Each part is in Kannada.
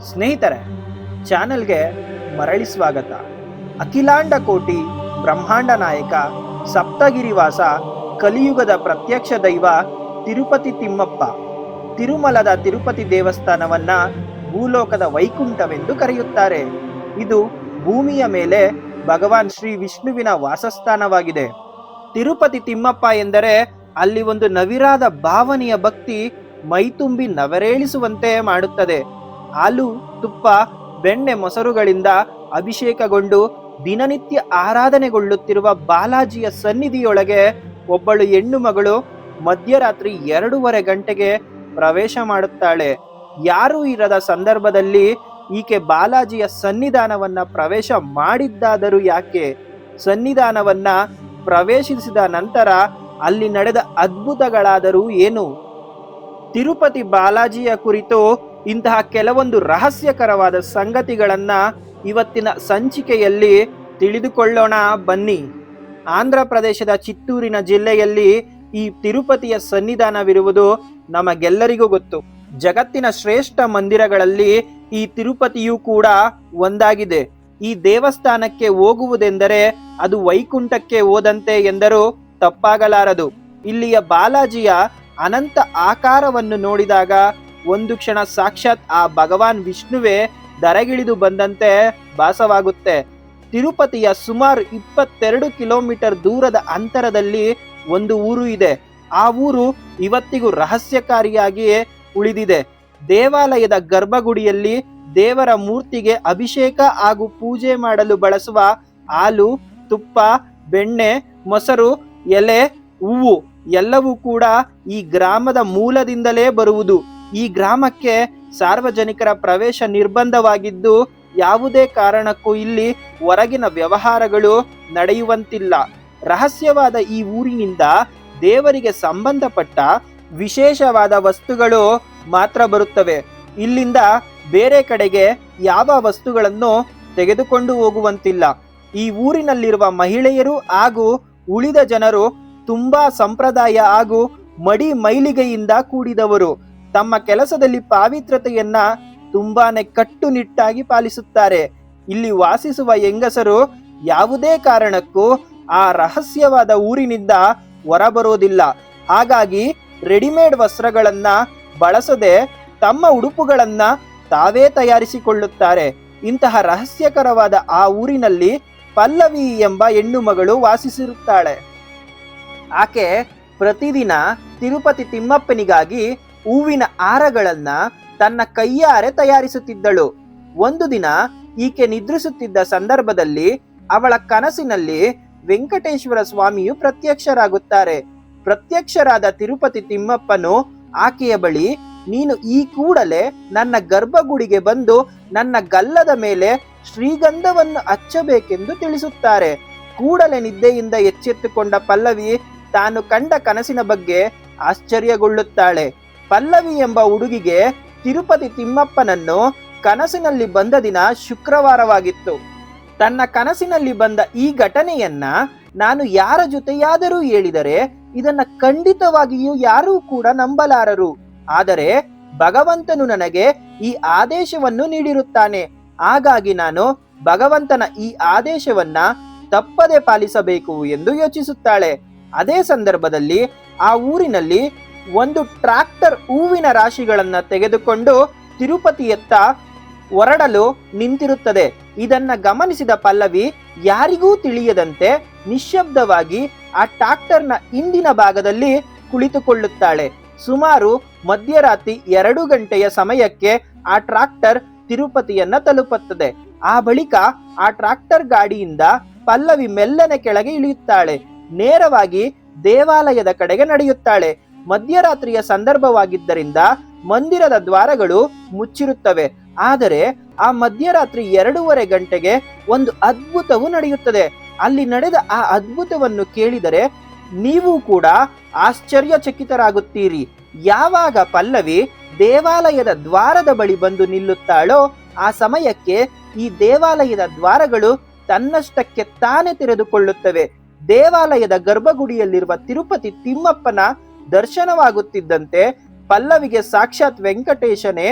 ಸ್ನೇಹಿತರೆ, ಚಾನೆಲ್ಗೆ ಮರಳಿ ಸ್ವಾಗತ. ಅಖಿಲಾಂಡ ಕೋಟಿ ಬ್ರಹ್ಮಾಂಡ ನಾಯಕ ಸಪ್ತಗಿರಿವಾಸ ಕಲಿಯುಗದ ಪ್ರತ್ಯಕ್ಷ ದೈವ ತಿರುಪತಿ ತಿಮ್ಮಪ್ಪ. ತಿರುಮಲದ ತಿರುಪತಿ ದೇವಸ್ಥಾನವನ್ನ ಭೂಲೋಕದ ವೈಕುಂಠವೆಂದು ಕರೆಯುತ್ತಾರೆ. ಇದು ಭೂಮಿಯ ಮೇಲೆ ಭಗವಾನ್ ಶ್ರೀ ವಿಷ್ಣುವಿನ ವಾಸಸ್ಥಾನವಾಗಿದೆ. ತಿರುಪತಿ ತಿಮ್ಮಪ್ಪ ಎಂದರೆ ಅಲ್ಲಿ ಒಂದು ನವಿರಾದ ಭಾವನೆಯ ಭಕ್ತಿ ಮೈತುಂಬಿ ನವರೇಳಿಸುವಂತೆ ಮಾಡುತ್ತದೆ. ಹಾಲು, ತುಪ್ಪ, ಬೆಣ್ಣೆ ಮೊಸರುಗಳಿಂದ ಅಭಿಷೇಕಗೊಂಡು ದಿನನಿತ್ಯ ಆರಾಧನೆಗೊಳ್ಳುತ್ತಿರುವ ಬಾಲಾಜಿಯ ಸನ್ನಿಧಿಯೊಳಗೆ ಒಬ್ಬಳು ಹೆಣ್ಣು ಮಗಳು ಮಧ್ಯರಾತ್ರಿ ಎರಡೂವರೆ ಗಂಟೆಗೆ ಪ್ರವೇಶ ಮಾಡುತ್ತಾಳೆ. ಯಾರೂ ಇರದ ಸಂದರ್ಭದಲ್ಲಿ ಈಕೆ ಬಾಲಾಜಿಯ ಸನ್ನಿಧಾನವನ್ನ ಪ್ರವೇಶ ಮಾಡಿದ್ದಾದರೂ ಯಾಕೆ? ಸನ್ನಿಧಾನವನ್ನ ಪ್ರವೇಶಿಸಿದ ನಂತರ ಅಲ್ಲಿ ನಡೆದ ಅದ್ಭುತಗಳಾದರೂ ಏನು? ತಿರುಪತಿ ಬಾಲಾಜಿಯ ಕುರಿತು ಇಂತಹ ಕೆಲವೊಂದು ರಹಸ್ಯಕರವಾದ ಸಂಗತಿಗಳನ್ನು ಇವತ್ತಿನ ಸಂಚಿಕೆಯಲ್ಲಿ ತಿಳಿದುಕೊಳ್ಳೋಣ. ಬನ್ನಿ. ಆಂಧ್ರ ಪ್ರದೇಶದ ಚಿತ್ತೂರಿನ ಜಿಲ್ಲೆಯಲ್ಲಿ ಈ ತಿರುಪತಿಯ ಸನ್ನಿಧಾನವಿರುವುದು ನಮಗೆಲ್ಲರಿಗೂ ಗೊತ್ತು. ಜಗತ್ತಿನ ಶ್ರೇಷ್ಠ ಮಂದಿರಗಳಲ್ಲಿ ಈ ತಿರುಪತಿಯೂ ಕೂಡ ಒಂದಾಗಿದೆ. ಈ ದೇವಸ್ಥಾನಕ್ಕೆ ಹೋಗುವುದೆಂದರೆ ಅದು ವೈಕುಂಠಕ್ಕೆ ಹೋದಂತೆ ಎಂದರೂ ತಪ್ಪಾಗಲಾರದು. ಇಲ್ಲಿಯ ಬಾಲಾಜಿಯ ಅನಂತ ಆಕಾರವನ್ನು ನೋಡಿದಾಗ ಒಂದು ಕ್ಷಣ ಸಾಕ್ಷಾತ್ ಆ ಭಗವಾನ್ ವಿಷ್ಣುವೇ ದರಗಿಳಿದು ಬಂದಂತೆ ಭಾಸವಾಗುತ್ತೆ. ತಿರುಪತಿಯ ಸುಮಾರು ಇಪ್ಪತ್ತೆರಡು ಕಿಲೋಮೀಟರ್ ದೂರದ ಅಂತರದಲ್ಲಿ ಒಂದು ಊರು ಇದೆ. ಆ ಊರು ಇವತ್ತಿಗೂ ರಹಸ್ಯಕಾರಿಯಾಗಿಯೇ ಉಳಿದಿದೆ. ದೇವಾಲಯದ ಗರ್ಭಗುಡಿಯಲ್ಲಿ ದೇವರ ಮೂರ್ತಿಗೆ ಅಭಿಷೇಕ ಹಾಗೂ ಪೂಜೆ ಮಾಡಲು ಬಳಸುವ ಹಾಲು, ತುಪ್ಪ, ಬೆಣ್ಣೆ, ಮೊಸರು, ಎಲೆ, ಹೂವು ಎಲ್ಲವೂ ಕೂಡ ಈ ಗ್ರಾಮದ ಮೂಲದಿಂದಲೇ ಬರುವುದು. ಈ ಗ್ರಾಮಕ್ಕೆ ಸಾರ್ವಜನಿಕರ ಪ್ರವೇಶ ನಿರ್ಬಂಧವಾಗಿದ್ದು ಯಾವುದೇ ಕಾರಣಕ್ಕೂ ಇಲ್ಲಿ ಹೊರಗಿನ ವ್ಯವಹಾರಗಳು ನಡೆಯುವಂತಿಲ್ಲ. ರಹಸ್ಯವಾದ ಈ ಊರಿನಿಂದ ದೇವರಿಗೆ ಸಂಬಂಧಪಟ್ಟ ವಿಶೇಷವಾದ ವಸ್ತುಗಳು ಮಾತ್ರ ಬರುತ್ತವೆ. ಇಲ್ಲಿಂದ ಬೇರೆ ಕಡೆಗೆ ಯಾವ ವಸ್ತುಗಳನ್ನು ತೆಗೆದುಕೊಂಡು ಹೋಗುವಂತಿಲ್ಲ. ಈ ಊರಿನಲ್ಲಿರುವ ಮಹಿಳೆಯರು ಹಾಗೂ ಉಳಿದ ಜನರು ತುಂಬಾ ಸಂಪ್ರದಾಯ ಹಾಗೂ ಮಡಿ ಮೈಲಿಗೆಯಿಂದ ಕೂಡಿದವರು. ತಮ್ಮ ಕೆಲಸದಲ್ಲಿ ಪಾವಿತ್ರತೆಯನ್ನ ತುಂಬಾನೇ ಕಟ್ಟುನಿಟ್ಟಾಗಿ ಪಾಲಿಸುತ್ತಾರೆ. ಇಲ್ಲಿ ವಾಸಿಸುವ ಹೆಂಗಸರು ಯಾವುದೇ ಕಾರಣಕ್ಕೂ ಆ ರಹಸ್ಯವಾದ ಊರಿನಿಂದ ಹೊರಬರೋದಿಲ್ಲ ಹಾಗಾಗಿ ರೆಡಿಮೇಡ್ ವಸ್ತ್ರಗಳನ್ನ ಬಳಸದೆ ತಮ್ಮ ಉಡುಪುಗಳನ್ನ ತಾವೇ ತಯಾರಿಸಿಕೊಳ್ಳುತ್ತಾರೆ. ಇಂತಹ ರಹಸ್ಯಕರವಾದ ಆ ಊರಿನಲ್ಲಿ ಪಲ್ಲವಿ ಎಂಬ ಹೆಣ್ಣು ಮಗಳು ವಾಸಿಸಿರುತ್ತಾಳೆ. ಆಕೆ ಪ್ರತಿದಿನ ತಿರುಪತಿ ತಿಮ್ಮಪ್ಪನಿಗಾಗಿ ಹೂವಿನ ಆರಗಳನ್ನ ತನ್ನ ಕೈಯಾರೆ ತಯಾರಿಸುತ್ತಿದ್ದಳು. ಒಂದು ದಿನ ಈಕೆ ನಿದ್ರಿಸುತ್ತಿದ್ದ ಸಂದರ್ಭದಲ್ಲಿ ಅವಳ ಕನಸಿನಲ್ಲಿ ವೆಂಕಟೇಶ್ವರ ಸ್ವಾಮಿಯು ಪ್ರತ್ಯಕ್ಷರಾಗುತ್ತಾರೆ. ಪ್ರತ್ಯಕ್ಷರಾದ ತಿರುಪತಿ ತಿಮ್ಮಪ್ಪನು ಆಕೆಯ ಬಳಿ, ನೀನು ಈ ಕೂಡಲೇ ನನ್ನ ಗರ್ಭಗುಡಿಗೆ ಬಂದು ನನ್ನ ಗಲ್ಲದ ಮೇಲೆ ಶ್ರೀಗಂಧವನ್ನು ಹಚ್ಚಬೇಕೆಂದು ತಿಳಿಸುತ್ತಾರೆ. ಕೂಡಲೇ ನಿದ್ದೆಯಿಂದ ಎಚ್ಚೆತ್ತುಕೊಂಡ ಪಲ್ಲವಿ ತಾನು ಕಂಡ ಕನಸಿನ ಬಗ್ಗೆ ಆಶ್ಚರ್ಯಗೊಳ್ಳುತ್ತಾಳೆ. ಪಲ್ಲವಿ ಎಂಬ ಹುಡುಗಿಗೆ ತಿರುಪತಿ ತಿಮ್ಮಪ್ಪನನ್ನು ಕನಸಿನಲ್ಲಿ ಬಂದ ದಿನ ಶುಕ್ರವಾರವಾಗಿತ್ತು. ತನ್ನ ಕನಸಿನಲ್ಲಿ ಬಂದ ಈ ಘಟನೆಯನ್ನ ನಾನು ಯಾರ ಜೊತೆಯಾದರೂ ಹೇಳಿದರೆ ಇದನ್ನ ಖಂಡಿತವಾಗಿಯೂ ಯಾರೂ ಕೂಡ ನಂಬಲಾರರು. ಆದರೆ ಭಗವಂತನು ನನಗೆ ಈ ಆದೇಶವನ್ನು ನೀಡಿರುತ್ತಾನೆ. ಹಾಗಾಗಿ ನಾನು ಭಗವಂತನ ಈ ಆದೇಶವನ್ನ ತಪ್ಪದೆ ಪಾಲಿಸಬೇಕು ಎಂದು ಯೋಚಿಸುತ್ತಾಳೆ. ಅದೇ ಸಂದರ್ಭದಲ್ಲಿ ಆ ಊರಿನಲ್ಲಿ ಒಂದು ಟ್ರಾಕ್ಟರ್ ಹೂವಿನ ರಾಶಿಗಳನ್ನು ತೆಗೆದುಕೊಂಡು ತಿರುಪತಿಯತ್ತ ಹೊರಡಲು ನಿಂತಿರುತ್ತದೆ. ಇದನ್ನ ಗಮನಿಸಿದ ಪಲ್ಲವಿ, ಯಾರಿಗೂ ತಿಳಿಯದಂತೆ ನಿಶ್ಶಬ್ದವಾಗಿ ಆ ಟ್ರಾಕ್ಟರ್ನ ಹಿಂದಿನ ಭಾಗದಲ್ಲಿ ಕುಳಿತುಕೊಳ್ಳುತ್ತಾಳೆ. ಸುಮಾರು ಮಧ್ಯರಾತ್ರಿ ಎರಡು ಗಂಟೆಯ ಸಮಯಕ್ಕೆ ಆ ಟ್ರಾಕ್ಟರ್ ತಿರುಪತಿಯನ್ನ ತಲುಪುತ್ತದೆ. ಆ ಬಳಿಕ ಆ ಟ್ರಾಕ್ಟರ್ ಗಾಡಿಯಿಂದ ಪಲ್ಲವಿ ಮೆಲ್ಲನೆ ಕೆಳಗೆ ಇಳಿಯುತ್ತಾಳೆ. ನೇರವಾಗಿ ದೇವಾಲಯದ ಕಡೆಗೆ ನಡೆಯುತ್ತಾಳೆ. ಮಧ್ಯರಾತ್ರಿಯ ಸಂದರ್ಭವಾಗಿದ್ದರಿಂದ ಮಂದಿರದ ದ್ವಾರಗಳು ಮುಚ್ಚಿರುತ್ತವೆ. ಆದರೆ ಆ ಮಧ್ಯರಾತ್ರಿ ಎರಡೂವರೆ ಗಂಟೆಗೆ ಒಂದು ಅದ್ಭುತವು ನಡೆಯುತ್ತದೆ. ಅಲ್ಲಿ ನಡೆದ ಆ ಅದ್ಭುತವನ್ನು ಕೇಳಿದರೆ ನೀವು ಕೂಡ ಆಶ್ಚರ್ಯಚಕಿತರಾಗುತ್ತೀರಿ. ಯಾವಾಗ ಪಲ್ಲವಿ ದೇವಾಲಯದ ದ್ವಾರದ ಬಳಿ ಬಂದು ನಿಲ್ಲುತ್ತಾಳೋ ಆ ಸಮಯಕ್ಕೆ ಈ ದೇವಾಲಯದ ದ್ವಾರಗಳು ತನ್ನಷ್ಟಕ್ಕೆ ತಾನೇ ತೆರೆದುಕೊಳ್ಳುತ್ತವೆ. ದೇವಾಲಯದ ಗರ್ಭಗುಡಿಯಲ್ಲಿರುವ ತಿರುಪತಿ ತಿಮ್ಮಪ್ಪನ ದರ್ಶನವಾಗುತ್ತಿದ್ದಂತೆ ಪಲ್ಲವಿಗೆ ಸಾಕ್ಷಾತ್ ವೆಂಕಟೇಶನೇ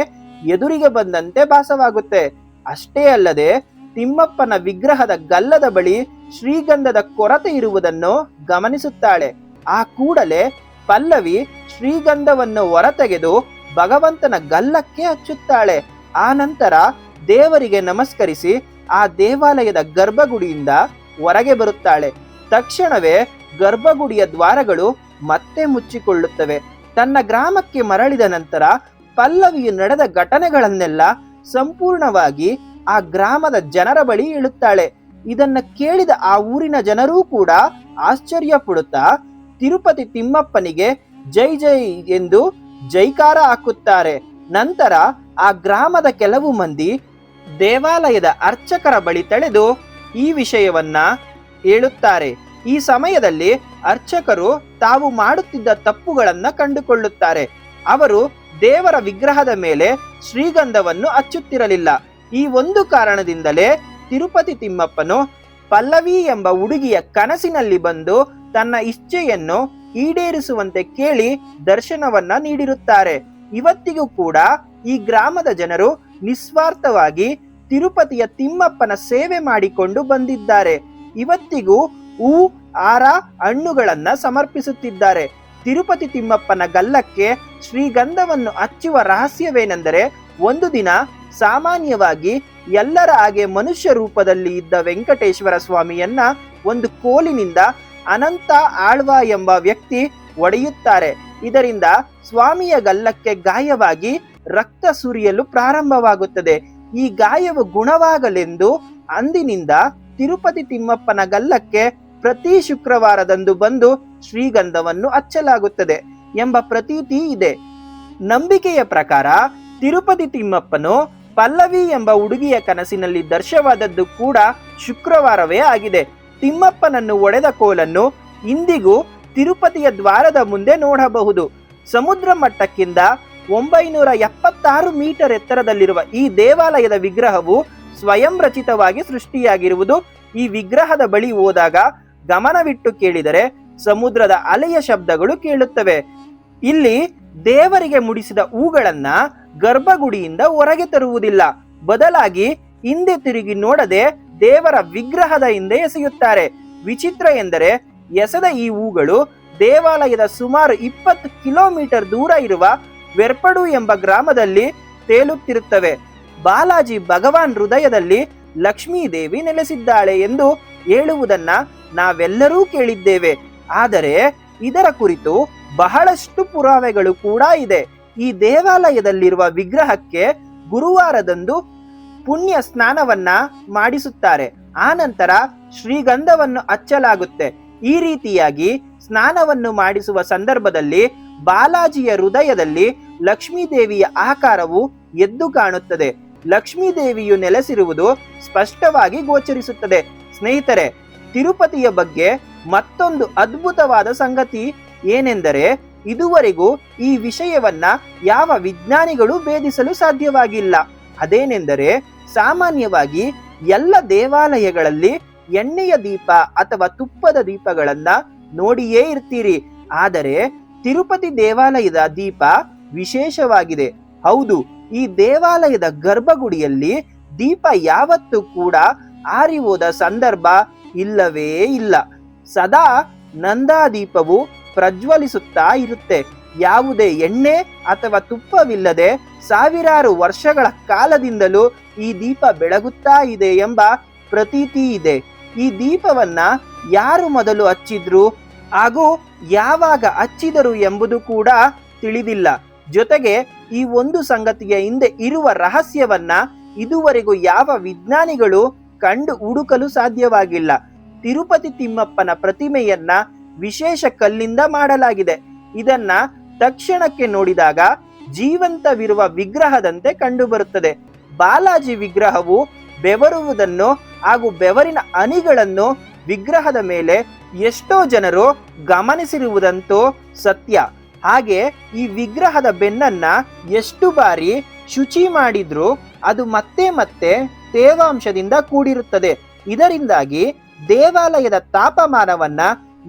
ಎದುರಿಗೆ ಬಂದಂತೆ ಭಾಸವಾಗುತ್ತೆ. ಅಷ್ಟೇ ಅಲ್ಲದೆ ತಿಮ್ಮಪ್ಪನ ವಿಗ್ರಹದ ಗಲ್ಲದ ಬಳಿ ಶ್ರೀಗಂಧದ ಕೊರತೆ ಇರುವುದನ್ನು ಗಮನಿಸುತ್ತಾಳೆ. ಆ ಕೂಡಲೇ ಪಲ್ಲವಿ ಶ್ರೀಗಂಧವನ್ನು ಹೊರತೆಗೆದು ಭಗವಂತನ ಗಲ್ಲಕ್ಕೆ ಹಚ್ಚುತ್ತಾಳೆ. ಆ ನಂತರ ದೇವರಿಗೆ ನಮಸ್ಕರಿಸಿ ಆ ದೇವಾಲಯದ ಗರ್ಭಗುಡಿಯಿಂದ ಹೊರಗೆ ಬರುತ್ತಾಳೆ. ತಕ್ಷಣವೇ ಗರ್ಭಗುಡಿಯ ದ್ವಾರಗಳು ಮತ್ತೆ ಮುಚ್ಚಿಕೊಳ್ಳುತ್ತವೆ. ತನ್ನ ಗ್ರಾಮಕ್ಕೆ ಮರಳಿದ ನಂತರ ಪಲ್ಲವಿಯು ನಡೆದ ಘಟನೆಗಳನ್ನೆಲ್ಲ ಸಂಪೂರ್ಣವಾಗಿ ಆ ಗ್ರಾಮದ ಜನರ ಬಳಿ ಹೇಳುತ್ತಾಳೆ ಇದನ್ನ ಕೇಳಿದ ಆ ಊರಿನ ಜನರೂ ಕೂಡ ಆಶ್ಚರ್ಯ ಪಡುತ್ತಾ ತಿರುಪತಿ ತಿಮ್ಮಪ್ಪನಿಗೆ ಜೈ ಜೈ ಎಂದು ಜೈಕಾರ ಹಾಕುತ್ತಾರೆ. ನಂತರ ಆ ಗ್ರಾಮದ ಕೆಲವು ಮಂದಿ ದೇವಾಲಯದ ಅರ್ಚಕರ ಬಳಿ ತಳೆದು ಈ ವಿಷಯವನ್ನ ಹೇಳುತ್ತಾರೆ. ಈ ಸಮಯದಲ್ಲಿ ಅರ್ಚಕರು ತಾವು ಮಾಡುತ್ತಿದ್ದ ತಪ್ಪುಗಳನ್ನು ಕಂಡುಕೊಳ್ಳುತ್ತಾರೆ. ಅವರು ದೇವರ ವಿಗ್ರಹದ ಮೇಲೆ ಶ್ರೀಗಂಧವನ್ನು ಅಚ್ಚುತ್ತಿರಲಿಲ್ಲ ಈ ಒಂದು ಕಾರಣದಿಂದಲೇ ತಿರುಪತಿ ತಿಮ್ಮಪ್ಪನು ಪಲ್ಲವಿ ಎಂಬ ಹುಡುಗಿಯ ಕನಸಿನಲ್ಲಿ ಬಂದು ತನ್ನ ಇಚ್ಛೆಯನ್ನು ಈಡೇರಿಸುವಂತೆ ಕೇಳಿ ದರ್ಶನವನ್ನ ನೀಡಿರುತ್ತಾರೆ. ಇವತ್ತಿಗೂ ಕೂಡ ಈ ಗ್ರಾಮದ ಜನರು ನಿಸ್ವಾರ್ಥವಾಗಿ ತಿರುಪತಿಯ ತಿಮ್ಮಪ್ಪನ ಸೇವೆ ಮಾಡಿಕೊಂಡು ಬಂದಿದ್ದಾರೆ. ಇವತ್ತಿಗೂ ಹೂ ಆರ ಹಣ್ಣುಗಳನ್ನ ಸಮರ್ಪಿಸುತ್ತಿದ್ದಾರೆ. ತಿರುಪತಿ ತಿಮ್ಮಪ್ಪನ ಗಲ್ಲಕ್ಕೆ ಶ್ರೀಗಂಧವನ್ನು ಹಚ್ಚುವ ರಹಸ್ಯವೇನೆಂದರೆ, ಒಂದು ದಿನ ಸಾಮಾನ್ಯವಾಗಿ ಎಲ್ಲರ ಹಾಗೆ ಮನುಷ್ಯ ರೂಪದಲ್ಲಿ ಇದ್ದ ವೆಂಕಟೇಶ್ವರ ಸ್ವಾಮಿಯನ್ನ ಒಂದು ಕೋಲಿನಿಂದ ಅನಂತ ಆಳ್ವ ಎಂಬ ವ್ಯಕ್ತಿ ಒಡೆಯುತ್ತಾರೆ. ಇದರಿಂದ ಸ್ವಾಮಿಯ ಗಲ್ಲಕ್ಕೆ ಗಾಯವಾಗಿ ರಕ್ತ ಸುರಿಯಲು ಪ್ರಾರಂಭವಾಗುತ್ತದೆ. ಈ ಗಾಯವು ಗುಣವಾಗಲೆಂದು ಅಂದಿನಿಂದ ತಿರುಪತಿ ತಿಮ್ಮಪ್ಪನ ಗಲ್ಲಕ್ಕೆ ಪ್ರತಿ ಶುಕ್ರವಾರದಂದು ಬಂದು ಶ್ರೀಗಂಧವನ್ನು ಹಚ್ಚಲಾಗುತ್ತದೆ ಎಂಬ ಪ್ರತೀತಿ ಇದೆ. ನಂಬಿಕೆಯ ಪ್ರಕಾರ ತಿರುಪತಿ ತಿಮ್ಮಪ್ಪನು ಪಲ್ಲವಿ ಎಂಬ ಹುಡುಗಿಯ ಕನಸಿನಲ್ಲಿ ದರ್ಶವಾದದ್ದು ಕೂಡ ಶುಕ್ರವಾರವೇ ಆಗಿದೆ. ತಿಮ್ಮಪ್ಪನನ್ನು ಒಡೆದ ಕೋಲನ್ನು ಇಂದಿಗೂ ತಿರುಪತಿಯ ದ್ವಾರದ ಮುಂದೆ ನೋಡಬಹುದು. ಸಮುದ್ರ ಮಟ್ಟಕ್ಕಿಂತ ಒಂಬೈನೂರ ಎಪ್ಪತ್ತಾರು ಮೀಟರ್ ಎತ್ತರದಲ್ಲಿರುವ ಈ ದೇವಾಲಯದ ವಿಗ್ರಹವು ಸ್ವಯಂ ರಚಿತವಾಗಿ ಸೃಷ್ಟಿಯಾಗಿರುವುದು ಈ ವಿಗ್ರಹದ ಬಳಿ ಹೋದಾಗ ಗಮನವಿಟ್ಟು ಕೇಳಿದರೆ ಸಮುದ್ರದ ಅಲೆಯ ಶಬ್ದಗಳು ಕೇಳುತ್ತವೆ. ಇಲ್ಲಿ ದೇವರಿಗೆ ಮುಡಿಸಿದ ಹೂಗಳನ್ನ ಗರ್ಭಗುಡಿಯಿಂದ ಹೊರಗೆ ತರುವುದಿಲ್ಲ. ಬದಲಾಗಿ ಹಿಂದೆ ತಿರುಗಿ ನೋಡದೆ ದೇವರ ವಿಗ್ರಹದ ಹಿಂದೆ ಎಸೆಯುತ್ತಾರೆ. ವಿಚಿತ್ರ ಎಂದರೆ ಎಸೆದ ಈ ಹೂಗಳು ದೇವಾಲಯದ ಸುಮಾರು ಇಪ್ಪತ್ತು ಕಿಲೋಮೀಟರ್ ದೂರ ಇರುವ ವೆರ್ಪಡು ಎಂಬ ಗ್ರಾಮದಲ್ಲಿ ತೇಲುತ್ತಿರುತ್ತವೆ. ಬಾಲಾಜಿ ಭಗವಾನ್ ಹೃದಯದಲ್ಲಿ ಲಕ್ಷ್ಮೀ ದೇವಿ ನೆಲೆಸಿದ್ದಾಳೆ ಎಂದು ಹೇಳುವುದನ್ನ ನಾವೆಲ್ಲರೂ ಕೇಳಿದ್ದೇವೆ. ಆದರೆ ಇದರ ಕುರಿತು ಬಹಳಷ್ಟು ಪುರಾವೆಗಳು ಕೂಡ ಇದೆ. ಈ ದೇವಾಲಯದಲ್ಲಿರುವ ವಿಗ್ರಹಕ್ಕೆ ಗುರುವಾರದಂದು ಪುಣ್ಯ ಸ್ನಾನವನ್ನ ಮಾಡಿಸುತ್ತಾರೆ. ಆ ನಂತರ ಶ್ರೀಗಂಧವನ್ನು ಹಚ್ಚಲಾಗುತ್ತೆ. ಈ ರೀತಿಯಾಗಿ ಸ್ನಾನವನ್ನು ಮಾಡಿಸುವ ಸಂದರ್ಭದಲ್ಲಿ ಬಾಲಾಜಿಯ ಹೃದಯದಲ್ಲಿ ಲಕ್ಷ್ಮೀ ದೇವಿಯ ಆಕಾರವು ಎದ್ದು ಕಾಣುತ್ತದೆ. ಲಕ್ಷ್ಮೀ ದೇವಿಯು ನೆಲೆಸಿರುವುದು ಸ್ಪಷ್ಟವಾಗಿ ಗೋಚರಿಸುತ್ತದೆ. ಸ್ನೇಹಿತರೆ ತಿರುಪತಿಯ ಬಗ್ಗೆ ಮತ್ತೊಂದು ಅದ್ಭುತವಾದ ಸಂಗತಿ ಏನೆಂದರೆ ಇದುವರೆಗೂ ಈ ವಿಷಯವನ್ನ ಯಾವ ವಿಜ್ಞಾನಿಗಳು ಭೇದಿಸಲು ಸಾಧ್ಯವಾಗಿಲ್ಲ. ಅದೇನೆಂದರೆ ಸಾಮಾನ್ಯವಾಗಿ ಎಲ್ಲ ದೇವಾಲಯಗಳಲ್ಲಿ ಎಣ್ಣೆಯ ದೀಪ ಅಥವಾ ತುಪ್ಪದ ದೀಪಗಳನ್ನ ನೋಡಿಯೇ ಇರ್ತೀರಿ. ಆದರೆ ತಿರುಪತಿ ದೇವಾಲಯದ ದೀಪ ವಿಶೇಷವಾಗಿದೆ. ಹೌದು, ಈ ದೇವಾಲಯದ ಗರ್ಭಗುಡಿಯಲ್ಲಿ ದೀಪ ಯಾವತ್ತೂ ಕೂಡ ಆರಿ ಹೋದ ಸಂದರ್ಭ ಇಲ್ಲವೇ ಇಲ್ಲ. ಸದಾ ನಂದಾದೀಪವು ಪ್ರಜ್ವಲಿಸುತ್ತಾ ಇರುತ್ತೆ. ಯಾವುದೇ ಎಣ್ಣೆ ಅಥವಾ ತುಪ್ಪವಿಲ್ಲದೆ ಸಾವಿರಾರು ವರ್ಷಗಳ ಕಾಲದಿಂದಲೂ ಈ ದೀಪ ಬೆಳಗುತ್ತಾ ಇದೆ ಎಂಬ ಪ್ರತೀತಿ ಇದೆ. ಈ ದೀಪವನ್ನ ಯಾರು ಮೊದಲು ಹಚ್ಚಿದ್ರು ಹಾಗೂ ಯಾವಾಗ ಹಚ್ಚಿದರು ಎಂಬುದು ಕೂಡ ತಿಳಿದಿಲ್ಲ. ಜೊತೆಗೆ ಈ ಒಂದು ಸಂಗತಿಯ ಹಿಂದೆ ಇರುವ ರಹಸ್ಯವನ್ನ ಇದುವರೆಗೂ ಯಾವ ವಿಜ್ಞಾನಿಗಳು ಕಂಡು ಹುಡುಕಲು ಸಾಧ್ಯವಾಗಿಲ್ಲ. ತಿರುಪತಿ ತಿಮ್ಮಪ್ಪನ ಪ್ರತಿಮೆಯನ್ನ ವಿಶೇಷ ಕಲ್ಲಿಂದ ಮಾಡಲಾಗಿದೆ. ಇದನ್ನ ತಕ್ಷಣಕ್ಕೆ ನೋಡಿದಾಗ ಜೀವಂತವಿರುವ ವಿಗ್ರಹದಂತೆ ಕಂಡುಬರುತ್ತದೆ. ಬಾಲಾಜಿ ವಿಗ್ರಹವು ಬೆವರುವುದನ್ನು ಹಾಗೂ ಬೆವರಿನ ಅನಿಗಳನ್ನು ವಿಗ್ರಹದ ಮೇಲೆ ಎಷ್ಟೋ ಜನರು ಗಮನಿಸಿರುವುದಂತೂ ಸತ್ಯ. ಹಾಗೆ ಈ ವಿಗ್ರಹದ ಬೆನ್ನನ್ನ ಎಷ್ಟು ಬಾರಿ ಶುಚಿ ಮಾಡಿದ್ರೂ ಅದು ಮತ್ತೆ ಮತ್ತೆ ತೇವಾಂಶದಿಂದ ಕೂಡಿರುತ್ತದೆ. ಇದರಿಂದಾಗಿ ದೇವಾಲಯದ ತಾಪಮಾನವನ್ನ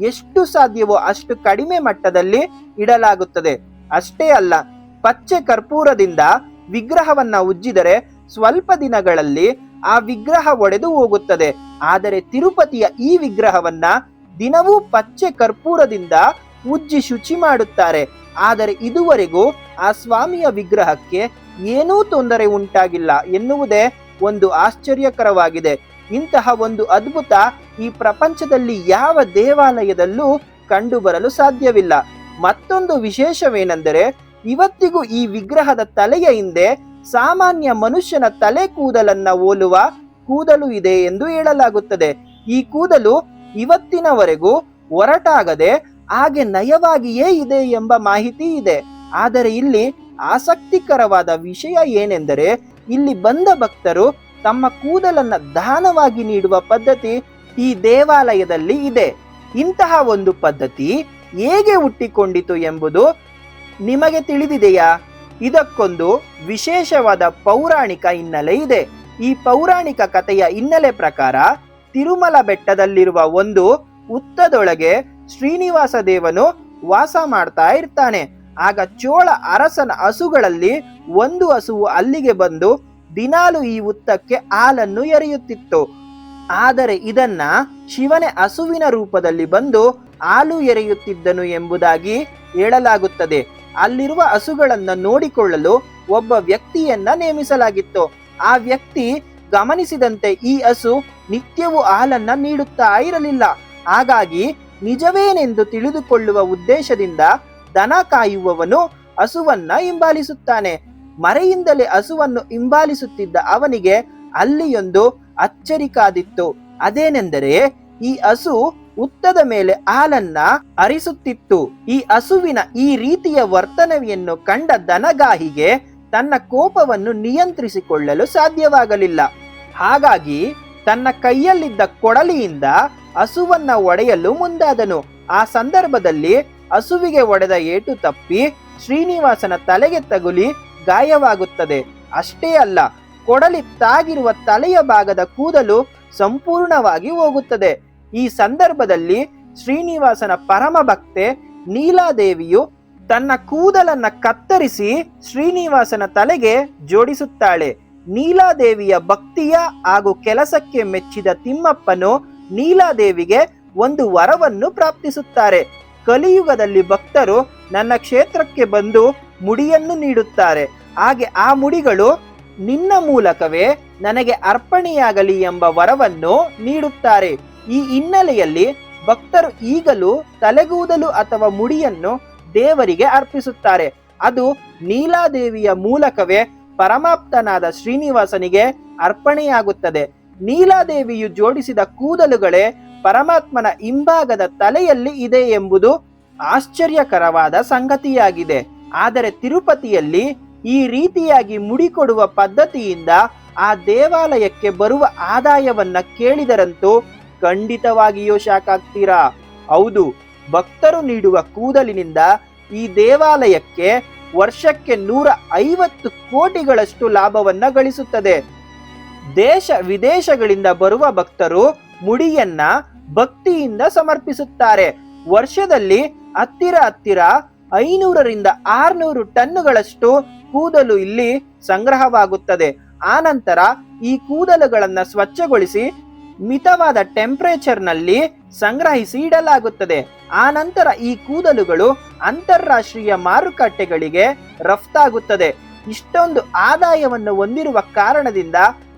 ಎಷ್ಟು ಸಾಧ್ಯವೋ ಅಷ್ಟು ಕಡಿಮೆ ಮಟ್ಟದಲ್ಲಿ ಇಡಲಾಗುತ್ತದೆ. ಅಷ್ಟೇ ಅಲ್ಲ, ಪಚ್ಚೆ ಕರ್ಪೂರದಿಂದ ವಿಗ್ರಹವನ್ನ ಉಜ್ಜಿದರೆ ಸ್ವಲ್ಪ ದಿನಗಳಲ್ಲಿ ಆ ವಿಗ್ರಹ ಒಡೆದು ಹೋಗುತ್ತದೆ. ಆದರೆ ತಿರುಪತಿಯ ಈ ವಿಗ್ರಹವನ್ನ ದಿನವೂ ಪಚ್ಚೆ ಕರ್ಪೂರದಿಂದ ಉಜ್ಜಿ ಶುಚಿ ಮಾಡುತ್ತಾರೆ. ಆದರೆ ಇದುವರೆಗೂ ಆ ಸ್ವಾಮಿಯ ವಿಗ್ರಹಕ್ಕೆ ಏನೂ ತೊಂದರೆ ಉಂಟಾಗಿಲ್ಲ ಎನ್ನುವುದೇ ಒಂದು ಆಶ್ಚರ್ಯಕರವಾಗಿದೆ. ಇಂತಹ ಒಂದು ಅದ್ಭುತ ಈ ಪ್ರಪಂಚದಲ್ಲಿ ಯಾವ ದೇವಾಲಯದಲ್ಲೂ ಕಂಡುಬರಲು ಸಾಧ್ಯವಿಲ್ಲ. ಮತ್ತೊಂದು ವಿಶೇಷವೇನೆಂದರೆ, ಇವತ್ತಿಗೂ ಈ ವಿಗ್ರಹದ ತಲೆಯ ಹಿಂದೆ ಸಾಮಾನ್ಯ ಮನುಷ್ಯನ ತಲೆ ಕೂದಲನ್ನ ಹೋಲುವ ಕೂದಲು ಇದೆ ಎಂದು ಹೇಳಲಾಗುತ್ತದೆ. ಈ ಕೂದಲು ಇವತ್ತಿನವರೆಗೂ ಹೊರಟಾಗದೆ ಹಾಗೆ ನಯವಾಗಿಯೇ ಇದೆ ಎಂಬ ಮಾಹಿತಿ ಇದೆ. ಆದರೆ ಇಲ್ಲಿ ಆಸಕ್ತಿಕರವಾದ ವಿಷಯ ಏನೆಂದರೆ ಇಲ್ಲಿ ಬಂದ ಭಕ್ತರು ತಮ್ಮ ಕೂದಲನ್ನ ದಾನವಾಗಿ ನೀಡುವ ಪದ್ಧತಿ ಈ ದೇವಾಲಯದಲ್ಲಿ ಇದೆ. ಇಂತಹ ಒಂದು ಪದ್ಧತಿ ಹೇಗೆ ಹುಟ್ಟಿಕೊಂಡಿತು ಎಂಬುದು ನಿಮಗೆ ತಿಳಿದಿದೆಯಾ? ಇದಕ್ಕೊಂದು ವಿಶೇಷವಾದ ಪೌರಾಣಿಕ ಹಿನ್ನೆಲೆ ಇದೆ. ಈ ಪೌರಾಣಿಕ ಕಥೆಯ ಹಿನ್ನೆಲೆ ಪ್ರಕಾರ ತಿರುಮಲ ಬೆಟ್ಟದಲ್ಲಿರುವ ಒಂದು ಹುತ್ತದೊಳಗೆ ಶ್ರೀನಿವಾಸ ದೇವನು ವಾಸ ಮಾಡ್ತಾ ಇರ್ತಾನೆ. ಆಗ ಚೋಳ ಅರಸನ ಹಸುಗಳಲ್ಲಿ ಒಂದು ಹಸುವು ಅಲ್ಲಿಗೆ ಬಂದು ದಿನಾಲು ಈ ಉತ್ತಕ್ಕೆ ಹಾಲನ್ನು ಎರೆಯುತ್ತಿತ್ತು. ಆದರೆ ಇದನ್ನ ಶಿವನೇ ಹಸುವಿನ ರೂಪದಲ್ಲಿ ಬಂದು ಹಾಲು ಎರೆಯುತ್ತಿದ್ದನು ಎಂಬುದಾಗಿ ಹೇಳಲಾಗುತ್ತದೆ. ಅಲ್ಲಿರುವ ಹಸುಗಳನ್ನು ನೋಡಿಕೊಳ್ಳಲು ಒಬ್ಬ ವ್ಯಕ್ತಿಯನ್ನ ನೇಮಿಸಲಾಗಿತ್ತು. ಆ ವ್ಯಕ್ತಿ ಗಮನಿಸಿದಂತೆ ಈ ಹಸು ನಿತ್ಯವೂ ಹಾಲನ್ನ ನೀಡುತ್ತಾ ಇರಲಿಲ್ಲ. ಹಾಗಾಗಿ ನಿಜವೇನೆಂದು ತಿಳಿದುಕೊಳ್ಳುವ ಉದ್ದೇಶದಿಂದ ದನ ಕಾಯುವವನು ಹಸುವನ್ನ ಹಿಂಬಾಲಿಸುತ್ತಾನೆ. ಮರೆಯಿಂದಲೇ ಹಸುವನ್ನು ಹಿಂಬಾಲಿಸುತ್ತಿದ್ದ ಅವನಿಗೆ ಅಲ್ಲಿಯೊಂದು ಅಚ್ಚರಿಕಾದಿತ್ತು ಅದೇನೆಂದರೆ ಈ ಹಸು ಉತ್ತದ ಮೇಲೆ ಹಾಲನ್ನ ಅರಿಸುತ್ತಿತ್ತು ಈ ಹಸುವಿನ ಈ ರೀತಿಯ ವರ್ತನೆಯನ್ನು ಕಂಡ ದನಗಾಹಿಗೆ ತನ್ನ ಕೋಪವನ್ನು ನಿಯಂತ್ರಿಸಿಕೊಳ್ಳಲು ಸಾಧ್ಯವಾಗಲಿಲ್ಲ. ಹಾಗಾಗಿ ತನ್ನ ಕೈಯಲ್ಲಿದ್ದ ಕೊಡಲಿಯಿಂದ ಹಸುವನ್ನ ಒಡೆಯಲು ಮುಂದಾದನು. ಆ ಸಂದರ್ಭದಲ್ಲಿ ಹಸುವಿಗೆ ಒಡೆದ ಏಟು ತಪ್ಪಿ ಶ್ರೀನಿವಾಸನ ತಲೆಗೆ ತಗುಲಿ ಗಾಯವಾಗುತ್ತದೆ. ಅಷ್ಟೇ ಅಲ್ಲ ಕೊಡಲಿ ತಾಗಿರುವ ತಲೆಯ ಭಾಗದ ಕೂದಲು ಸಂಪೂರ್ಣವಾಗಿ ಹೋಗುತ್ತದೆ. ಈ ಸಂದರ್ಭದಲ್ಲಿ ಶ್ರೀನಿವಾಸನ ಪರಮ ಭಕ್ತೆ ನೀಲಾದೇವಿಯು ತನ್ನ ಕೂದಲನ್ನ ಕತ್ತರಿಸಿ ಶ್ರೀನಿವಾಸನ ತಲೆಗೆ ಜೋಡಿಸುತ್ತಾಳೆ. ನೀಲಾದೇವಿಯ ಭಕ್ತಿಯ ಹಾಗೂ ಕೆಲಸಕ್ಕೆ ಮೆಚ್ಚಿದ ತಿಮ್ಮಪ್ಪನು ನೀಲಾದೇವಿಗೆ ಒಂದು ವರವನ್ನು ಪ್ರಾಪ್ತಿಸುತ್ತಾರೆ. ಕಲಿಯುಗದಲ್ಲಿ ಭಕ್ತರು ನನ್ನ ಕ್ಷೇತ್ರಕ್ಕೆ ಬಂದು ಮುಡಿಯನ್ನು ನೀಡುತ್ತಾರೆ. ಹಾಗೆ ಆ ಮುಡಿಗಳು ನಿನ್ನ ಮೂಲಕವೇ ನನಗೆ ಅರ್ಪಣೆಯಾಗಲಿ ಎಂಬ ವರವನ್ನು ನೀಡುತ್ತಾರೆ. ಈ ಹಿನ್ನೆಲೆಯಲ್ಲಿ ಭಕ್ತರು ಈಗಲೂ ತಲೆಗೂದಲು ಅಥವಾ ಮುಡಿಯನ್ನು ದೇವರಿಗೆ ಅರ್ಪಿಸುತ್ತಾರೆ. ಅದು ನೀಲಾದೇವಿಯ ಮೂಲಕವೇ ಪರಮಾಪ್ತನಾದ ಶ್ರೀನಿವಾಸನಿಗೆ ಅರ್ಪಣೆಯಾಗುತ್ತದೆ. ನೀಲಾದೇವಿಯು ಜೋಡಿಸಿದ ಕೂದಲುಗಳೇ ಪರಮಾತ್ಮನ ಹಿಂಭಾಗದ ತಲೆಯಲ್ಲಿ ಇದೆ ಎಂಬುದು ಆಶ್ಚರ್ಯಕರವಾದ ಸಂಗತಿಯಾಗಿದೆ. ಆದರೆ ತಿರುಪತಿಯಲ್ಲಿ ಈ ರೀತಿಯಾಗಿ ಮುಡಿಕೊಡುವ ಪದ್ಧತಿಯಿಂದ ಆ ದೇವಾಲಯಕ್ಕೆ ಬರುವ ಆದಾಯವನ್ನ ಕೇಳಿದರಂತೂ ಖಂಡಿತವಾಗಿಯೂ ಶಾಕ್ ಆಗ್ತೀರಾ? ಹೌದು, ಭಕ್ತರು ನೀಡುವ ಕೂದಲಿನಿಂದ ಈ ದೇವಾಲಯಕ್ಕೆ ವರ್ಷಕ್ಕೆ ನೂರ ಐವತ್ತು ಕೋಟಿಗಳಷ್ಟು ಲಾಭವನ್ನ ಗಳಿಸುತ್ತದೆ. ದೇಶ ವಿದೇಶಗಳಿಂದ ಬರುವ ಭಕ್ತರು ಮುಡಿಯನ್ನ ಭಕ್ತಿಯಿಂದ ಸಮರ್ಪಿಸುತ್ತಾರೆ. ವರ್ಷದಲ್ಲಿ ಹತ್ತಿರ ಹತ್ತಿರ ಐನೂರರಿಂದ ಆರ್ನೂರು ಟನ್ನುಗಳಷ್ಟು ಕೂದಲು ಇಲ್ಲಿ ಸಂಗ್ರಹವಾಗುತ್ತದೆ. ಆನಂತರ ಈ ಕೂದಲುಗಳನ್ನು ಸ್ವಚ್ಛಗೊಳಿಸಿ ಮಿತವಾದ ಟೆಂಪರೇಚರ್ನಲ್ಲಿ ಸಂಗ್ರಹಿಸಿ ಇಡಲಾಗುತ್ತದೆ. ಆನಂತರ ಈ ಕೂದಲುಗಳು ಅಂತಾರಾಷ್ಟ್ರೀಯ ಮಾರುಕಟ್ಟೆಗಳಿಗೆ ರಫ್ತಾಗುತ್ತದೆ. ಇಷ್ಟೊಂದು ಆದಾಯವನ್ನು ಹೊಂದಿರುವ ಕಾರಣದಿಂದ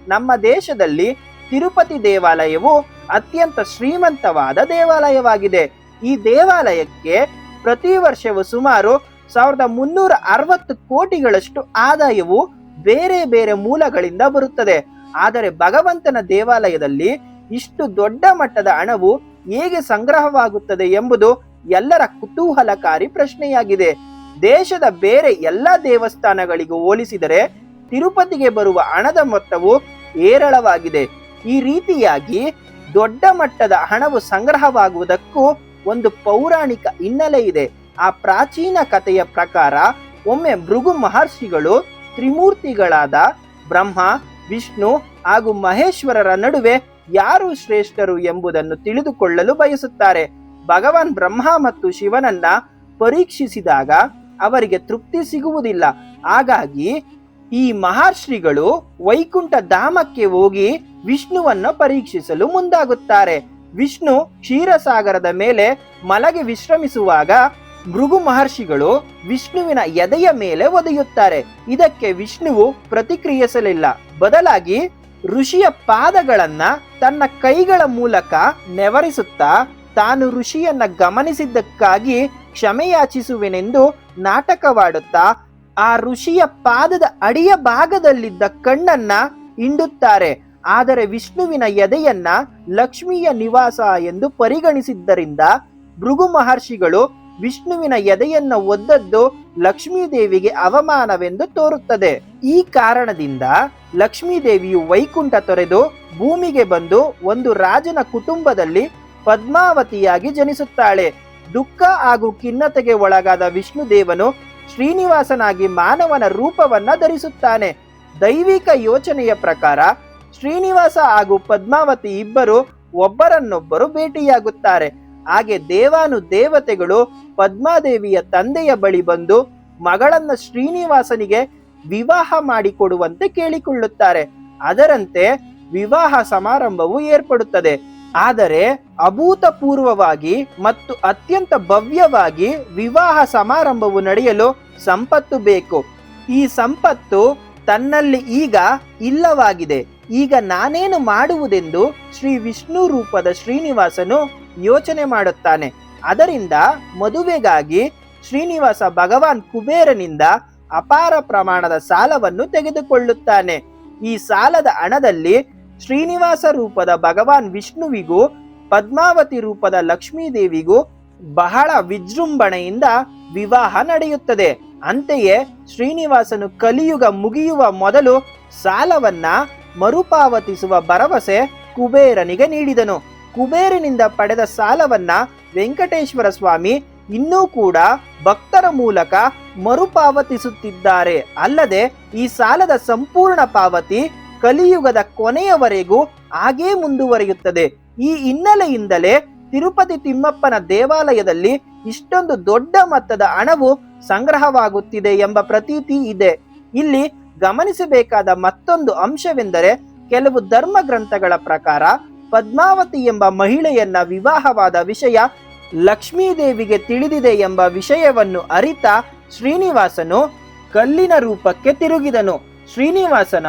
ನಮ್ಮ ದೇಶದಲ್ಲಿ ತಿರುಪತಿ ದೇವಾಲಯವು ಅತ್ಯಂತ ಶ್ರೀಮಂತವಾದ ದೇವಾಲಯವಾಗಿದೆ. ಈ ದೇವಾಲಯಕ್ಕೆ ಪ್ರತಿ ವರ್ಷವೂ ಸುಮಾರು ಸಾವಿರದ ಮುನ್ನೂರ ಅರವತ್ತು ಕೋಟಿಗಳಷ್ಟು ಆದಾಯವು ಬೇರೆ ಬೇರೆ ಮೂಲಗಳಿಂದ ಬರುತ್ತದೆ. ಆದರೆ ಭಗವಂತನ ದೇವಾಲಯದಲ್ಲಿ ಇಷ್ಟು ದೊಡ್ಡ ಮಟ್ಟದ ಹಣವು ಹೇಗೆ ಸಂಗ್ರಹವಾಗುತ್ತದೆ ಎಂಬುದು ಎಲ್ಲರ ಕುತೂಹಲಕಾರಿ ಪ್ರಶ್ನೆಯಾಗಿದೆ. ದೇಶದ ಬೇರೆ ಎಲ್ಲ ದೇವಸ್ಥಾನಗಳಿಗೂ ಹೋಲಿಸಿದರೆ ತಿರುಪತಿಗೆ ಬರುವ ಹಣದ ಮೊತ್ತವು ಏರಳವಾಗಿದೆ ಈ ರೀತಿಯಾಗಿ ದೊಡ್ಡ ಮಟ್ಟದ ಹಣವು ಸಂಗ್ರಹವಾಗುವುದಕ್ಕೂ ಒಂದು ಪೌರಾಣಿಕ ಹಿನ್ನೆಲೆ ಇದೆ. ಆ ಪ್ರಾಚೀನ ಕಥೆಯ ಪ್ರಕಾರ ಒಮ್ಮೆ ಭೃಗು ಮಹರ್ಷಿಗಳು ತ್ರಿಮೂರ್ತಿಗಳಾದ ಬ್ರಹ್ಮ, ವಿಷ್ಣು ಹಾಗೂ ಮಹೇಶ್ವರರ ನಡುವೆ ಯಾರು ಶ್ರೇಷ್ಠರು ಎಂಬುದನ್ನು ತಿಳಿದುಕೊಳ್ಳಲು ಬಯಸುತ್ತಾರೆ. ಭಗವಾನ್ ಬ್ರಹ್ಮ ಮತ್ತು ಶಿವನನ್ನ ಪರೀಕ್ಷಿಸಿದಾಗ ಅವರಿಗೆ ತೃಪ್ತಿ ಸಿಗುವುದಿಲ್ಲ. ಹಾಗಾಗಿ ಈ ಮಹರ್ಷಿಗಳು ವೈಕುಂಠ ಧಾಮಕ್ಕೆ ಹೋಗಿ ವಿಷ್ಣುವನ್ನ ಪರೀಕ್ಷಿಸಲು ಮುಂದಾಗುತ್ತಾರೆ. ವಿಷ್ಣು ಕ್ಷೀರಸಾಗರದ ಮೇಲೆ ಮಲಗಿ ವಿಶ್ರಮಿಸುವಾಗ ಮೃಗು ಮಹರ್ಷಿಗಳು ವಿಷ್ಣುವಿನ ಎದೆಯ ಮೇಲೆ ಒದೆಯುತ್ತಾರೆ. ಇದಕ್ಕೆ ವಿಷ್ಣುವು ಪ್ರತಿಕ್ರಿಯಿಸಲಿಲ್ಲ. ಬದಲಾಗಿ ಋಷಿಯ ಪಾದಗಳನ್ನ ತನ್ನ ಕೈಗಳ ಮೂಲಕ ನೆವರಿಸುತ್ತಾ ತಾನು ಋಷಿಯನ್ನ ಗಮನಿಸಿದ್ದಕ್ಕಾಗಿ ಕ್ಷಮೆಯಾಚಿಸುವೆನೆಂದು ನಾಟಕವಾಡುತ್ತಾ ಆ ಋಷಿಯ ಪಾದದ ಅಡಿಯ ಭಾಗದಲ್ಲಿದ್ದ ಕಣ್ಣನ್ನ ಹಿಂಡುತ್ತಾರೆ. ಆದರೆ ವಿಷ್ಣುವಿನ ಎದೆಯನ್ನ ಲಕ್ಷ್ಮಿಯ ನಿವಾಸ ಎಂದು ಪರಿಗಣಿಸಿದ್ದರಿಂದ ಭೃಗು ಮಹರ್ಷಿಗಳು ವಿಷ್ಣುವಿನ ಎದೆಯನ್ನ ಒದ್ದದ್ದು ಲಕ್ಷ್ಮೀದೇವಿಗೆ ಅವಮಾನವೆಂದು ತೋರುತ್ತದೆ. ಈ ಕಾರಣದಿಂದ ಲಕ್ಷ್ಮೀದೇವಿಯು ವೈಕುಂಠ ತೊರೆದು ಭೂಮಿಗೆ ಬಂದು ಒಂದು ರಾಜನ ಕುಟುಂಬದಲ್ಲಿ ಪದ್ಮಾವತಿಯಾಗಿ ಜನಿಸುತ್ತಾಳೆ. ದುಃಖ ಹಾಗೂ ಖಿನ್ನತೆಗೆ ಒಳಗಾದ ವಿಷ್ಣುದೇವನು ಶ್ರೀನಿವಾಸನಾಗಿ ಮಾನವನ ರೂಪವನ್ನ ಧರಿಸುತ್ತಾನೆ. ದೈವಿಕ ಯೋಚನೆಯ ಪ್ರಕಾರ ಶ್ರೀನಿವಾಸ ಹಾಗೂ ಪದ್ಮಾವತಿ ಇಬ್ಬರು ಒಬ್ಬರನ್ನೊಬ್ಬರು ಭೇಟಿಯಾಗುತ್ತಾರೆ. ಹಾಗೆ ದೇವಾನು ದೇವತೆಗಳು ಪದ್ಮಾದೇವಿಯ ತಂದೆಯ ಬಳಿ ಬಂದು ಮಗಳನ್ನ ಶ್ರೀನಿವಾಸನಿಗೆ ವಿವಾಹ ಮಾಡಿಕೊಡುವಂತೆ ಕೇಳಿಕೊಳ್ಳುತ್ತಾರೆ. ಅದರಂತೆ ವಿವಾಹ ಸಮಾರಂಭವು ಏರ್ಪಡುತ್ತದೆ. ಆದರೆ ಅಭೂತಪೂರ್ವವಾಗಿ ಮತ್ತು ಅತ್ಯಂತ ಭವ್ಯವಾಗಿ ವಿವಾಹ ಸಮಾರಂಭವು ನಡೆಯಲು ಸಂಪತ್ತು ಬೇಕು. ಈ ಸಂಪತ್ತು ತನ್ನಲ್ಲಿ ಈಗ ಇಲ್ಲವಾಗಿದೆ. ಈಗ ನಾನೇನು ಮಾಡುವುದೆಂದು ಶ್ರೀ ವಿಷ್ಣು ರೂಪದ ಶ್ರೀನಿವಾಸನು ಯೋಚನೆ ಮಾಡುತ್ತಾನೆ. ಅದರಿಂದ ಮದುವೆಗಾಗಿ ಶ್ರೀನಿವಾಸ ಭಗವಾನ್ ಕುಬೇರನಿಂದ ಅಪಾರ ಪ್ರಮಾಣದ ಸಾಲವನ್ನು ತೆಗೆದುಕೊಳ್ಳುತ್ತಾನೆ. ಈ ಸಾಲದ ಹಣದಲ್ಲಿ ಶ್ರೀನಿವಾಸ ರೂಪದ ಭಗವಾನ್ ವಿಷ್ಣುವಿಗೂ, ಪದ್ಮಾವತಿ ರೂಪದ ಲಕ್ಷ್ಮೀದೇವಿಗೂ ಬಹಳ ವಿಜೃಂಭಣೆಯಿಂದ ವಿವಾಹ ನಡೆಯುತ್ತದೆ. ಅಂತೆಯೇ ಶ್ರೀನಿವಾಸನು ಕಲಿಯುಗ ಮುಗಿಯುವ ಮೊದಲು ಸಾಲವನ್ನ ಮರುಪಾವತಿಸುವ ಭರವಸೆ ಕುಬೇರನಿಗೆ ನೀಡಿದನು. ಕುಬೇರನಿಂದ ಪಡೆದ ಸಾಲವನ್ನ ವೆಂಕಟೇಶ್ವರ ಸ್ವಾಮಿ ಇನ್ನೂ ಕೂಡ ಭಕ್ತರ ಮೂಲಕ ಮರುಪಾವತಿಸುತ್ತಿದ್ದಾರೆ. ಅಲ್ಲದೆ ಈ ಸಾಲದ ಸಂಪೂರ್ಣ ಪಾವತಿ ಕಲಿಯುಗದ ಕೊನೆಯವರೆಗೂ ಹಾಗೇ ಮುಂದುವರಿಯುತ್ತದೆ. ಈ ಹಿನ್ನೆಲೆಯಿಂದಲೇ ತಿರುಪತಿ ತಿಮ್ಮಪ್ಪನ ದೇವಾಲಯದಲ್ಲಿ ಇಷ್ಟೊಂದು ದೊಡ್ಡ ಮೊತ್ತದ ಹಣವು ಸಂಗ್ರಹವಾಗುತ್ತಿದೆ ಎಂಬ ಪ್ರತೀತಿ ಇದೆ. ಇಲ್ಲಿ ಗಮನಿಸಬೇಕಾದ ಮತ್ತೊಂದು ಅಂಶವೆಂದರೆ ಕೆಲವು ಧರ್ಮ ಗ್ರಂಥಗಳ ಪ್ರಕಾರ ಪದ್ಮಾವತಿ ಎಂಬ ಮಹಿಳೆಯನ್ನ ವಿವಾಹವಾದ ವಿಷಯ ಲಕ್ಷ್ಮೀದೇವಿಗೆ ತಿಳಿದಿದೆ ಎಂಬ ವಿಷಯವನ್ನು ಅರಿತ ಶ್ರೀನಿವಾಸನು ಕಲ್ಲಿನ ರೂಪಕ್ಕೆ ತಿರುಗಿದನು. ಶ್ರೀನಿವಾಸನ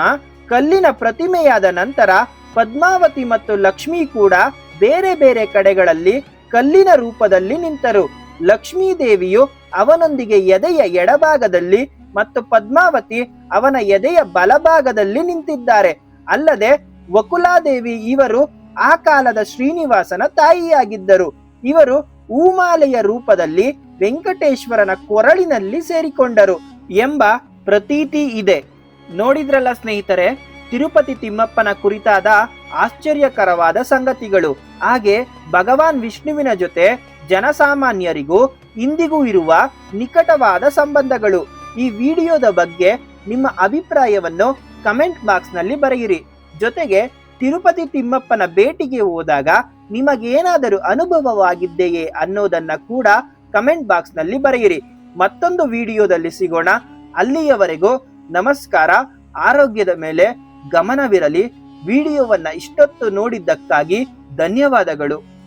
ಕಲ್ಲಿನ ಪ್ರತಿಮೆಯಾದ ನಂತರ ಪದ್ಮಾವತಿ ಮತ್ತು ಲಕ್ಷ್ಮಿ ಕೂಡ ಬೇರೆ ಬೇರೆ ಕಡೆಗಳಲ್ಲಿ ಕಲ್ಲಿನ ರೂಪದಲ್ಲಿ ನಿಂತರು. ಲಕ್ಷ್ಮೀದೇವಿಯು ಅವನೊಂದಿಗೆ ಎದೆಯ ಎಡಭಾಗದಲ್ಲಿ ಮತ್ತು ಪದ್ಮಾವತಿ ಅವನ ಎದೆಯ ಬಲಭಾಗದಲ್ಲಿ ನಿಂತಿದ್ದಾರೆ. ಅಲ್ಲದೆ ವಕುಲಾದೇವಿ ಇವರು ಆ ಕಾಲದ ಶ್ರೀನಿವಾಸನ ತಾಯಿಯಾಗಿದ್ದರು. ಇವರು ಹೂಮಾಲೆಯ ರೂಪದಲ್ಲಿ ವೆಂಕಟೇಶ್ವರನ ಕೊರಳಿನಲ್ಲಿ ಸೇರಿಕೊಂಡರು ಎಂಬ ಪ್ರತೀತಿ ಇದೆ. ನೋಡಿದ್ರಲ್ಲ ಸ್ನೇಹಿತರೆ, ತಿರುಪತಿ ತಿಮ್ಮಪ್ಪನ ಕುರಿತಾದ ಆಶ್ಚರ್ಯಕರವಾದ ಸಂಗತಿಗಳು. ಹಾಗೆ ಭಗವಾನ್ ವಿಷ್ಣುವಿನ ಜೊತೆ ಜನಸಾಮಾನ್ಯರಿಗೂ ಇಂದಿಗೂ ಇರುವ ನಿಕಟವಾದ ಸಂಬಂಧಗಳು. ಈ ವಿಡಿಯೋದ ಬಗ್ಗೆ ನಿಮ್ಮ ಅಭಿಪ್ರಾಯವನ್ನು ಕಮೆಂಟ್ ಬಾಕ್ಸ್ನಲ್ಲಿ ಬರೆಯಿರಿ. ಜೊತೆಗೆ ತಿರುಪತಿ ತಿಮ್ಮಪ್ಪನ ಭೇಟಿಗೆ ಹೋದಾಗ ನಿಮಗೇನಾದರೂ ಅನುಭವವಾಗಿದೆಯೇ ಅನ್ನೋದನ್ನ ಕೂಡ ಕಮೆಂಟ್ ಬಾಕ್ಸ್ನಲ್ಲಿ ಬರೆಯಿರಿ. ಮತ್ತೊಂದು ವಿಡಿಯೋದಲ್ಲಿ ಸಿಗೋಣ. ಅಲ್ಲಿಯವರೆಗೂ ನಮಸ್ಕಾರ. ಆರೋಗ್ಯದ ಮೇಲೆ ಗಮನವಿರಲಿ. ವಿಡಿಯೋವನ್ನ ಇಷ್ಟೊತ್ತು ನೋಡಿದ್ದಕ್ಕಾಗಿ ಧನ್ಯವಾದಗಳು.